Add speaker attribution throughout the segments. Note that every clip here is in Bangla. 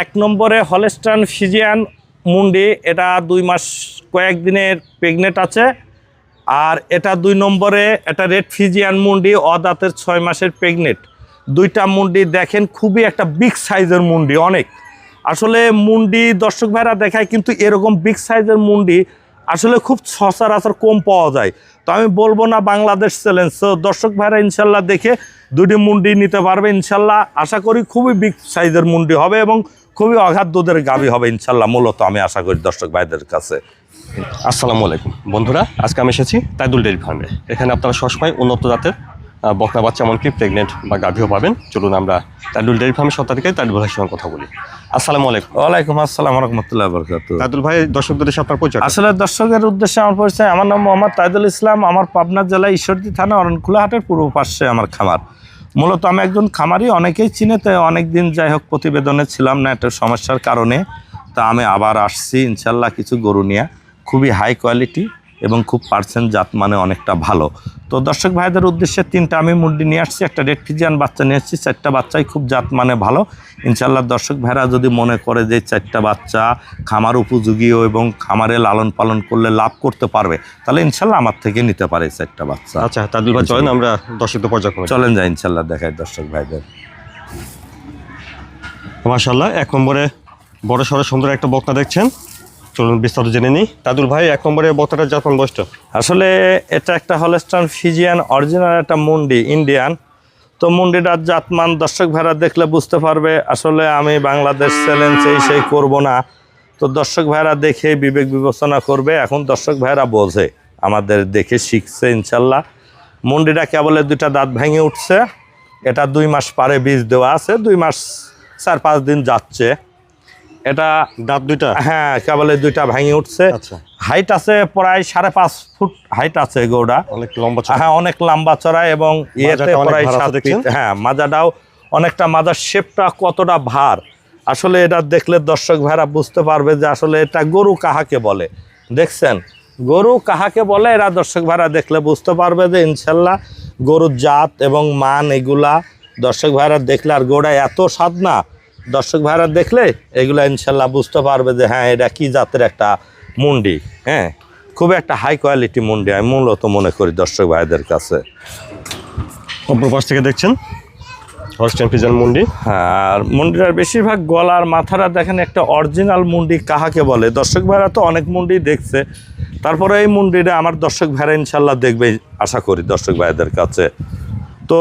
Speaker 1: এক নম্বরে হলেস্টান ফিজিয়ান মুন্ডি, এটা দুই মাস কয়েকদিনের প্রেগনেন্ট আছে। আর এটা দুই নম্বরে, এটা রেড ফিজিয়ান মুন্ডি অদাতের ছয় মাসের প্রেগনেন্ট দুইটা মুন্ডি দেখেন, খুবই একটা বিগ সাইজের মুন্ডি, অনেক। আসলে মুন্ডি দর্শক ভাইরা দেখায়, কিন্তু এরকম বিগ সাইজের মুন্ডি আসলে খুব সচরাচর কম পাওয়া যায়। তো আমি বলব না বাংলাদেশ চ্যালেঞ্জ তো দর্শক ভাইরা ইনশাল্লাহ দেখে দুটি মুন্ডি নিতে পারবে ইনশাল্লাহ। আশা করি খুবই বিগ সাইজের মুন্ডি হবে এবং খুবই অগাধ দুধের গাবি হবে ইনশাল্লাহ মূলত আমি আশা করি দর্শক ভাইদের কাছে।
Speaker 2: আসসালামু আলাইকুম। বন্ধুরা আজকে আমি এসেছি তাইদুল ডেয়ারি ফার্মে। এখানে আপনারা সবসময় উন্নত জাতের বকনা বাচ্চা এমনকি প্রেগনেন্ট বা গাভীও পাবেন। চলুন আমরা তাইদুল ডেয়ারি ফার্মের সত্তা থেকে তাইদুল ভাইয়ের সঙ্গে কথা বলি। আসসালামু আলাইকুম।
Speaker 1: ওয়ালাইকুম আসসালাম রহমতুল্লাহ বরকাত
Speaker 2: তাইদুল ভাই দর্শকদের সাথে আপনার পরিচয়।
Speaker 1: আসলে দর্শকের উদ্দেশ্যে আমার পরিচয় আমার নাম মোহাম্মদ তাইদুল ইসলাম আমার পাবনা জেলা ঈশ্বরদী থানা অরণকুলা হাটের পূর্ব পাশে আমার খামার। মূলত আমি একজন খামারি, অনেকেই চিনে তাই অনেক দিন যাই হোক প্রতিবেদনে ছিলাম না একটা সমস্যার কারণে। তা আমি আবার আসছি, ইনশাল্লাহ কিছু গরু নিয়ে। খুবই হাই কোয়ালিটি এবং খুব পার্সেন্ট জাত মানে অনেকটা ভালো। তো দর্শক ভাইদের উদ্দেশ্যে তিনটা আমি মুরগি নিয়ে আসছি একটা রেড ফিজিয়ান বাচ্চা নিয়ে আসছি চারটা বাচ্চাই খুব জাত মানে ভালো। ইনশাল্লাহ দর্শক ভাইরা যদি মনে করে যে চারটা বাচ্চা খামার উপযোগী এবং খামারে লালন পালন করলে লাভ করতে পারবে তাহলে ইনশাল্লাহ আমার থেকে নিতে পারে চারটা বাচ্চা।
Speaker 2: আচ্ছা ভাই চলেন আমরা দর্শকদের পর্যায়ক্রমে
Speaker 1: চলেন যাই ইনশাল্লাহ দেখাই দর্শক ভাইদের।
Speaker 2: মাশাল্লাহ এক নম্বরে বড় সড়ো সুন্দর একটা বকনা দেখছেন। চলুন বিস্তারিত জেনে নিই। তাইদুল ভাই, এক নম্বরে বকনাটার জাতমান বয়সটা
Speaker 1: আসলে এটা একটা হলস্টান ফিজিয়ান অরিজিনাল একটা মুন্ডি, ইন্ডিয়ান। তো মুন্ডিটার জাতমান দর্শক ভাইরা দেখলে বুঝতে পারবে, আসলে আমি বাংলাদেশ চ্যালেঞ্জ এই সেই করব না। তো দর্শক ভাইরা দেখে বিবেক বিবেচনা করবে, এখন দর্শক ভাইরা বোঝে, আমাদের দেখে শিখছে ইনশাল্লাহ। মুন্ডিটা কেবলে দুইটা দাঁত ভেঙে উঠছে, এটা দুই মাস পারে বীজ দেওয়া আছে, দুই মাস চার পাঁচ দিন যাচ্ছে। এটা
Speaker 2: দাঁত দুইটা?
Speaker 1: হ্যাঁ কেবলে দুইটা ভাঙে উঠছে।
Speaker 2: আচ্ছা।
Speaker 1: হাইট আছে প্রায় সাড়ে পাঁচ ফুট হাইট আছে গৌড়া
Speaker 2: অনেক লম্বা।
Speaker 1: হ্যাঁ অনেক লম্বা চড়া এবং ইয়েতে প্রায় সাত হ্যাঁ মাজাটাও অনেকটা মাজার শেপটা কতটা ভার। আসলে এটা দেখলে দর্শক ভাইরা বুঝতে পারবে যে আসলে এটা গরু কাহাকে বলে। দেখছেন? গরু কাহাকে বলে এরা দর্শক ভাইরা দেখলে বুঝতে পারবে যে ইনশাল্লাহ গরুর জাত এবং মান এগুলা দর্শক ভাইরা দেখলে আর গোড়া এত স্বাদ না। দর্শক ভাইরা দেখলে এগুলো ইনশাল্লাহ বুঝতে পারবে যে হ্যাঁ এটা কি জাতের একটা মুন্ডি। হ্যাঁ খুব একটা হাই কোয়ালিটি মুন্ডি আমি মূলত মনে করি দর্শক ভাইদের কাছে।
Speaker 2: অপর পাশ থেকে দেখছেন? হলস্টেন ফিজান মুন্ডি।
Speaker 1: আর মুন্ডিটার বেশিরভাগ গলার মাথাটা দেখেন একটা অরিজিনাল মুন্ডি কাহাকে বলে। দর্শক ভাইরা তো অনেক মুন্ডি দেখছে। তারপরে এই মুন্ডিটা আমার দর্শক ভাইরা ইনশাল্লাহ দেখবে আশা করি দর্শক ভাইদের কাছে। তো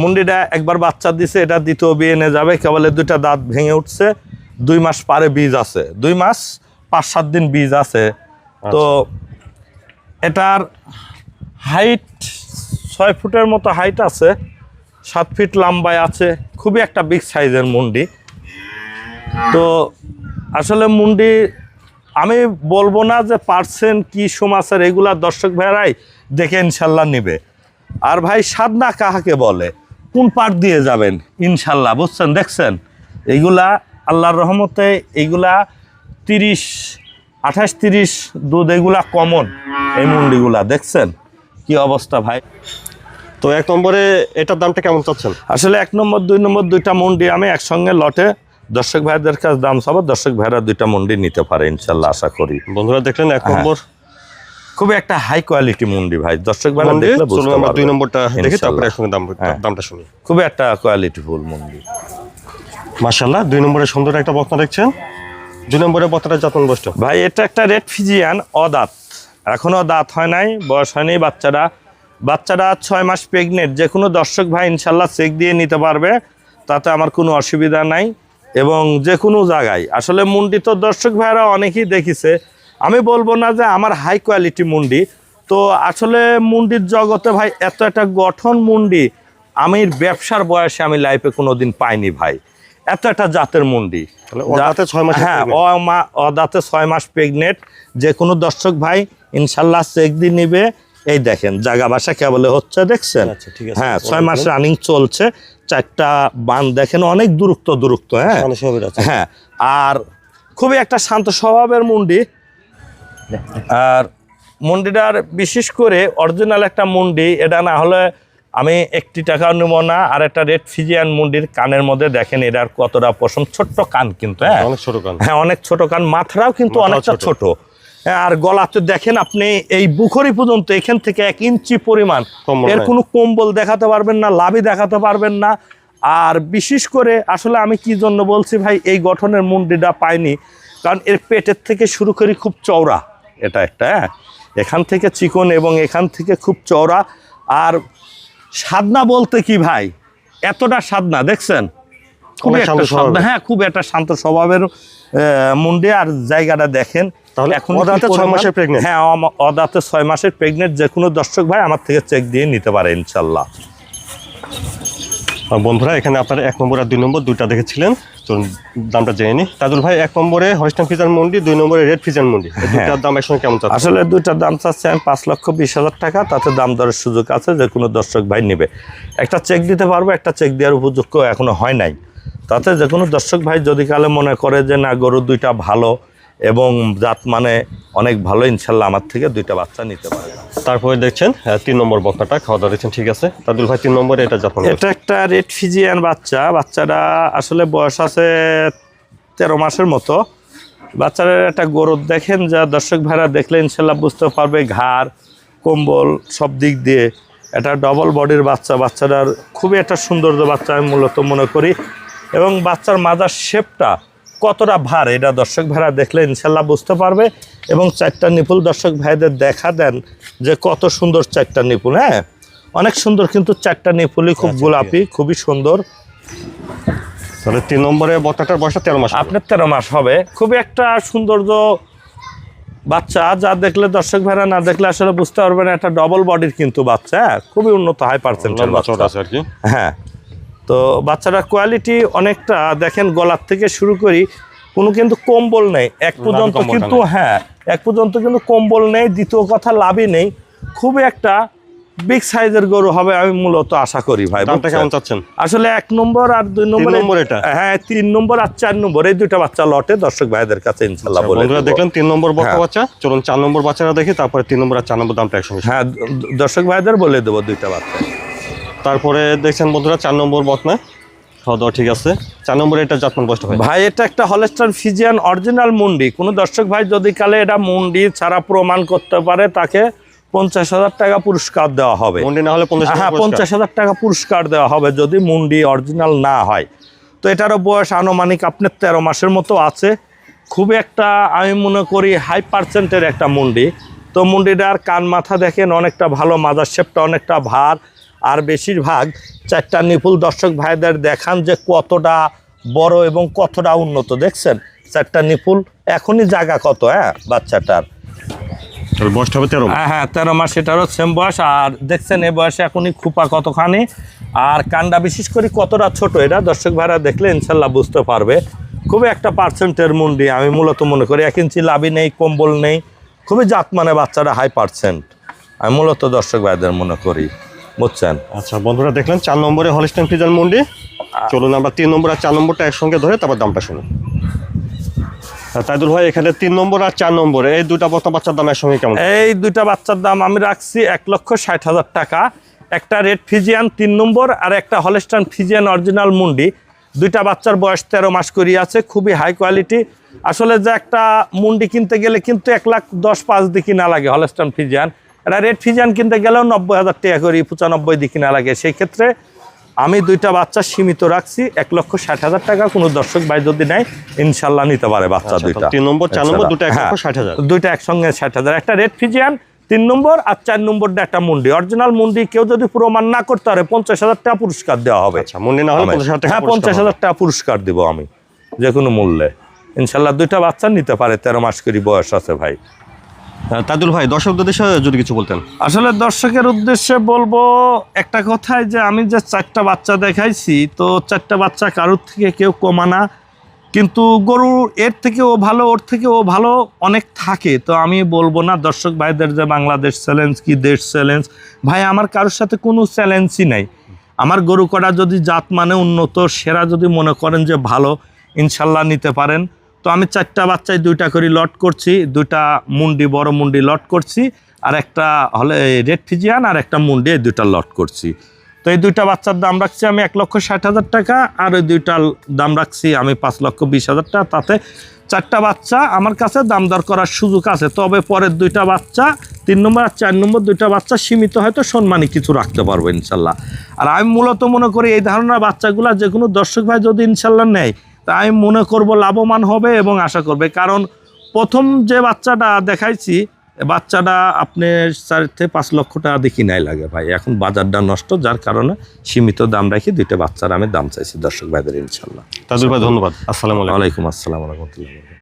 Speaker 1: মুন্ডিটা একবার বাচ্চা দিছে এটা দ্বিতীয় বিয়ে এনে যাবে কেবল দুইটা দাঁত ভেঙে উঠছে দুই মাস পারে বীজ আছে। দুই মাস পাঁচ সাত দিন বীজ আছে। তো এটার হাইট ছয় ফুটের মতো হাইট আছে সাত ফিট লম্বায় আছে খুবই একটা বিগ সাইজের মুন্ডি। তো আসলে মুন্ডি আমি বলব না যে পার্সেন্ট কি সমাচার এগুলা দর্শক ভাইরাই দেখে ইনশাল্লাহ নিবে। আর ভাই সাদনা কাহাকে বলে? কোন পাট দিয়ে যাবেন? ইনশাল্লাহ। বুঝছেন? দেখছেন? এইগুলা আল্লাহর রহমতে এইগুলা তিরিশ আঠাশ তিরিশ দুধ এগুলা কমন এই মুন্ডিগুলা। দেখছেন? কি অবস্থা ভাই?
Speaker 2: তো এক নম্বরে এটার দামটা কেমন চাচ্ছেন?
Speaker 1: আসলে এক নম্বর দুই নম্বর দুইটা মন্ডি আমি একসঙ্গে লটে দর্শক ভাইদের কাছে দাম চাবো। দর্শক ভাইরা দুইটা মন্ডি নিতে পারে ইনশাল্লাহ আশা করি।
Speaker 2: বন্ধুরা দেখলেন এক
Speaker 1: হ্যাঁ,
Speaker 2: নম্বর
Speaker 1: খুবই একটা হাই কোয়ালিটি মন্ডি ভাই। দর্শক
Speaker 2: মুন্ডি?
Speaker 1: দেখলে বুঝতে
Speaker 2: আমরা দুই নম্বরটা দেখি। তারপরে একসঙ্গে দাম
Speaker 1: হ্যাঁ।
Speaker 2: দামটা শুনি।
Speaker 1: খুবই একটা কোয়ালিটি ফুল মন্ডি।
Speaker 2: মাশাল্লাহ দুই নম্বরে সুন্দর একটা বকনা দেখছেন। দুই নম্বরে বকনাটার যতন বয়সটা
Speaker 1: ভাই এটা একটা রেড ফিজিয়ান অদাত। এখনও দাঁত হয় নাই বয়স হয়নি বাচ্চারা। বাচ্চারা ছয় মাস প্রেগনেন্ট যে কোনো দর্শক ভাই ইনশাল্লাহ চেক দিয়ে নিতে পারবে। তাতে আমার কোনো অসুবিধা নাই। এবং যে কোনো জায়গায় আসলে মুন্ডি তো দর্শক ভাইরা অনেকেই দেখিছে। আমি বলব না যে আমার হাই কোয়ালিটি মুন্ডি। তো আসলে মুন্ডির জগতে ভাই এত একটা গঠন মুন্ডি আমি ব্যবসার বয়সে আমি লাইফে কোনোদিন পাইনি ভাই। এত একটা জাতের মুন্ডি।
Speaker 2: অদাঁতে ছয় মাস
Speaker 1: হ্যাঁ অদাঁতে ছয় মাস প্রেগনেন্ট যে কোনো দর্শক ভাই ইনশাল্লাহ চেক দিয়ে নিবে। এই দেখেন জায়গা বাসা কেবলে হচ্ছে দেখছেন?
Speaker 2: আচ্ছা, ঠিক আছে।
Speaker 1: হ্যাঁ ছয় মাস রানিং চলছে। চারটা বান দেখেন অনেক দূরত্ব দূরত্ব হ্যাঁ? হ্যাঁ আর খুবই একটা শান্ত স্বভাবের মুন্ডি। আর মুন্ডিটার বিশেষ করে অরিজিনাল একটা মুন্ডি এটা না হলে আমি একটি টাকাও নেব না আর একটা রেড ফিজিয়ান মুন্ডির কানের মধ্যে দেখেন এটার কতটা পশম ছোট্ট কান কিন্তু হ্যাঁ?
Speaker 2: অনেক ছোট কান।
Speaker 1: হ্যাঁ অনেক ছোট কান মাথাটাও কিন্তু অনেকটা
Speaker 2: ছোট।
Speaker 1: হ্যাঁ, আর গলাতে দেখেন আপনি এই বুখরি পর্যন্ত এখান থেকে এক ইঞ্চি পরিমাণ। এর কোনো কম্বল দেখাতে পারবেন না লাভি দেখাতে পারবেন না। আর বিশেষ করে আসলে আমি কি জন্য বলছি ভাই এই গঠনের মুন্ডিটা পাইনি কারণ এর পেটের থেকে শুরু করি খুব চওড়া। এটা একটা হ্যাঁ? এখান থেকে চিকন এবং এখান থেকে খুব চওড়া। আর সাদনা বলতে কি ভাই? এতটা সাদনা দেখছেন?
Speaker 2: শান্ত
Speaker 1: একটা সাদনা হ্যাঁ খুব একটা শান্ত স্বভাবের মুন্ডে। আর জায়গাটা দেখেন
Speaker 2: তাহলে
Speaker 1: এখন
Speaker 2: অদাঁতে ছয় মাসের?
Speaker 1: হ্যাঁ অদাঁতে ছয় মাসের প্রেগনেন্ট যে কোনো দর্শক ভাই আমার থেকে চেক দিয়ে নিতে পারে ইনশাল্লাহ।
Speaker 2: বন্ধুরা এখানে আপনারা এক নম্বর আর দুই নম্বর দুইটা দেখেছিলেন। চলুন দামটা জেনে নিই। তাজুল ভাই এক নম্বরে হরিস্টান ফিজান মন্ডি দুই নম্বরে রেড ফিজান মন্ডি। দুইটার দাম একসঙ্গে কেমন চাচ্ছে
Speaker 1: আসলে দুইটার দাম চাচ্ছে আমি পাঁচ লক্ষ বিশ হাজার টাকা। তাতে দাম দরের সুযোগ আছে যে কোনো দর্শক ভাই নেবে। একটা চেক দিতে পারব একটা চেক দেওয়ার উপযুক্ত এখনও হয় নাই। তাতে যে কোনো দর্শক ভাই যদি কালে মনে করে যে না গরু দুইটা ভালো এবং জাত মানে অনেক ভালো ইনশাল্লাহ আমার থেকে দুইটা বাচ্চা নিতে পারে
Speaker 2: তারপরে দেখছেন তিন নম্বর বক্তাটা খাওয়া দাওয়া দেখছেন ঠিক আছে। তাজুল ভাই তিন নম্বরে এটা যত্ন
Speaker 1: এটা একটা রেড ফিজিয়ান বাচ্চা। বাচ্চাটা আসলে বয়স আছে তেরো মাসের মতো। বাচ্চারা একটা গরু দেখেন যা দর্শক ভাইরা দেখলে ইনশাল্লাহ বুঝতে পারবে ঘাড় কম্বল সব দিক দিয়ে। এটা ডবল বডির বাচ্চা বাচ্চাটার খুবই একটা সৌন্দর্য বাচ্চা আমি মূলত মনে করি। এবং বাচ্চার মাজার শেপটা কতটা ভার? এটা দর্শক ভাইরা দেখলে ইনশাল্লাহ বুঝতে পারবে এবং চারটা নিপুল দর্শক ভাইদের দেখা দেন যে কত সুন্দর চারটা নিপুল হ্যাঁ? অনেক সুন্দর কিন্তু চারটা নিপুলই খুব
Speaker 2: আচ্ছা,
Speaker 1: গোলাপি খুবই সুন্দর।
Speaker 2: তাহলে তিন নম্বরে বক্তাটার বয়সটা তেরো মাস
Speaker 1: আপনার তেরো মাস হবে। খুবই একটা সৌন্দর্য বাচ্চা যা দেখলে দর্শক ভাইরা না দেখলে আসলে বুঝতে পারবেন একটা ডবল বডির কিন্তু বাচ্চা হ্যাঁ? খুবই উন্নত হাই পার্সেন্টের বাচ্চা।
Speaker 2: আছে আর কি।
Speaker 1: হ্যাঁ। তো বাচ্চাটার কোয়ালিটি অনেকটা দেখেন গলার থেকে শুরু করি কোনো কিন্তু কম্বল নেই। এক পর্যন্ত কিন্তু হ্যাঁ এক পর্যন্ত কিন্তু কম্বল নেই দ্বিতীয় কথা লাভই নেই। খুবই একটা বিগ সাইজের গরু হবে আমি মূলত আশা করি ভাই
Speaker 2: কেমন চাচ্ছেন?
Speaker 1: আসলে এক নম্বর আর দুই নম্বর
Speaker 2: নম্বর এটা?
Speaker 1: হ্যাঁ তিন নম্বর আর চার নম্বর এই দুইটা বাচ্চা লটে দর্শক ভাইদের কাছে ইনশাল্লাহ
Speaker 2: আচ্ছা,
Speaker 1: বলে
Speaker 2: দেখলেন তিন নম্বর বক্তা
Speaker 1: হ্যাঁ।
Speaker 2: বাচ্চা চলুন চার নম্বর বাচ্চারা দেখি তারপরে তিন নম্বর আর চার নম্বর দামটা একসঙ্গে
Speaker 1: হ্যাঁ দর্শক ভাইদের বলে দেবো দুইটা বাচ্চা।
Speaker 2: তারপরে দেখছেন বন্ধুরা চার নম্বর বকনা খাওয়া দাওয়া ঠিক আছে। চার নম্বরে এটা যত্ন বয়সটা হয়।
Speaker 1: ভাই এটা একটা হলেস্টার ফিজিয়ান অরিজিনাল মুন্ডি। কোনো দর্শক ভাই যদি কালে এটা মুন্ডি ছাড়া প্রমাণ করতে পারে তাকে পঞ্চাশ হাজার টাকা পুরস্কার দেওয়া হবে।
Speaker 2: মন্ডি না হলে পঞ্চাশ
Speaker 1: হ্যাঁ পঞ্চাশ হাজার টাকা পুরস্কার দেওয়া হবে যদি মুন্ডি অরিজিনাল না হয়। তো এটারও বয়স আনুমানিক আপনার তেরো মাসের মতো আছে। খুব একটা আমি মনে করি হাই পার্সেন্টের একটা মুন্ডি। তো মুন্ডিটার কান মাথা দেখেন অনেকটা ভালো মাজার শেপটা অনেকটা ভার। আর বেশিরভাগ চারটা নিপুল দর্শক ভাইদের দেখান যে কতটা বড় এবং কতটা উন্নত দেখছেন? চারটা নিপুল এখনই জায়গা কত হ্যাঁ বাচ্চাটার?
Speaker 2: বয়সটা হবে তেরো
Speaker 1: হ্যাঁ হ্যাঁ তেরো মাস এটারও সেম বয়স আর দেখছেন এই বয়সে এখনই খুপা কতখানি আর কান্ডা বিশেষ করে কতটা ছোট এটা দর্শক ভাইরা দেখলে ইনশাল্লাহ বুঝতে পারবে। খুবই একটা পার্সেন্টের মুন্ডি আমি মূলত মনে করি এক ইঞ্চি লাভি নেই কম্বল নেই খুবই জাত মানে বাচ্চারা হাই পার্সেন্ট আমি মূলত দর্শক ভাইদের মনে করি। বুঝছেন
Speaker 2: আচ্ছা বন্ধুরা দেখলেন চার নম্বরে হলিস্টান ফিজান মন্ডি চলুন আমরা তিন নম্বর আর চার নম্বরটা একসঙ্গে ধরে তারপর দামটা শুনুন আর তাইদুল ভাই এখানে তিন নম্বর আর চার নম্বরে এই দুটা বস্তা বাচ্চার দাম একসঙ্গে কেমন?
Speaker 1: এই দুইটা বাচ্চার দাম আমি রাখছি এক লক্ষ ষাট হাজার টাকা। একটা রেড ফিজিয়ান তিন নম্বর আর একটা হলেস্টান ফিজিয়ান অরিজিনাল মুন্ডি দুইটা বাচ্চার বয়স তেরো মাস করি আছে খুবই হাই কোয়ালিটি আসলে যে একটা মুন্ডি কিনতে গেলে কিন্তু এক লাখ দশ পাঁচ দিকে না লাগে হলেস্টান ফিজিয়ান এটা রেড ফিজিয়ান কিনতে গেলেও নব্বই হাজার টাকা করি পঁচানব্বই দিকে না লাগে। সেই ক্ষেত্রে আমি দুইটা বাচ্চা সীমিত রাখছি এক লক্ষ ষাট হাজার টাকা। কোনো দর্শক ভাই যদি নেয় ইনশাল্লাহ নিতে পারে বাচ্চা
Speaker 2: আচ্ছা,
Speaker 1: দুইটা।
Speaker 2: তিন নম্বর, চার নম্বর, দুটো এক
Speaker 1: হ্যাঁ,
Speaker 2: লক্ষ ষাট হাজার।
Speaker 1: দুইটা একসঙ্গে ষাট হাজার। একটা রেড ফিজিয়ান তিন নম্বর আর চার নম্বরটা একটা মুন্ডি। অরিজিনাল মুন্ডি কেউ যদি প্রমাণ না করতে পারে পঞ্চাশ হাজার টাকা পুরস্কার দেওয়া হবে।
Speaker 2: আচ্ছা মন্ডি না হলে পঞ্চাশ হাজার টাকা
Speaker 1: হ্যাঁ পঞ্চাশ হাজার টাকা পুরস্কার দিব আমি যে কোনো মূল্যে। ইনশাল্লাহ দুইটা বাচ্চা নিতে পারে তেরো মাস করে বয়স আছে ভাই।
Speaker 2: আহ, তাইদুল ভাই দর্শকদের দেশে যদি কিছু বলতেন।
Speaker 1: আসলে দর্শকের উদ্দেশ্যে বলব একটা কথাই যে আমি যে চারটা বাচ্চা দেখাইছি তো চারটা বাচ্চা কারোর থেকে কেউ কমানা কিন্তু গরু এর থেকে ও ভালো ওর থেকে ও ভালো অনেক থাকে। তো আমি বলব না দর্শক ভাইদের যে বাংলাদেশ চ্যালেঞ্জ কি দেশ চ্যালেঞ্জ ভাই আমার কারোর সাথে কোনো চ্যালেঞ্জই নাই। আমার গরু কটা যদি জাত মানে উন্নত সেরা যদি মনে করেন যে ভালো ইনশাল্লাহ নিতে পারেন। তো আমি চারটা বাচ্চায় দুইটা করে, লট করছি, দুইটা মুন্ডি, বড় মুন্ডি লট করছি, আর একটা হলে রেড ফিজিয়ান আর একটা মুন্ডি, এই দুইটা লট করছি। তো এই দুইটা বাচ্চার দাম রাখছি আমি এক লক্ষ ষাট হাজার টাকা, আর ওই দুইটার দাম রাখছি আমি পাঁচ লক্ষ বিশ হাজার টাকা। তাতে চারটা বাচ্চা আমার কাছে দাম দর করার সুযোগ আছে। তবে পরের দুইটা বাচ্চা, তিন নম্বর আর চার নম্বর দুইটা বাচ্চা সীমিত হয়তো সম্মানী কিছু রাখতে পারব ইনশাল্লাহ। আর আমি মূলত মনে করি এই ধরনের বাচ্চাগুলা যে কোনো দর্শক ভাই যদি ইনশাল্লাহ নেয় তা আমি মনে করব লাভবান হবে এবং আশা করবে। কারণ প্রথম যে বাচ্চাটা দেখাইছি বাচ্চাটা আপনি চার থেকে পাঁচ লক্ষ টাকা দেখি নাই লাগে ভাই। এখন বাজারটা নষ্ট যার কারণে সীমিত দাম রাখি দুইটা বাচ্চার আমি দাম চাইছি দর্শক ভাইদের ইনশাল্লাহ।
Speaker 2: তাজুল ভাই ধন্যবাদ। আসসালামু আলাইকুম।
Speaker 1: আসসালাম রহমতুল্লাহ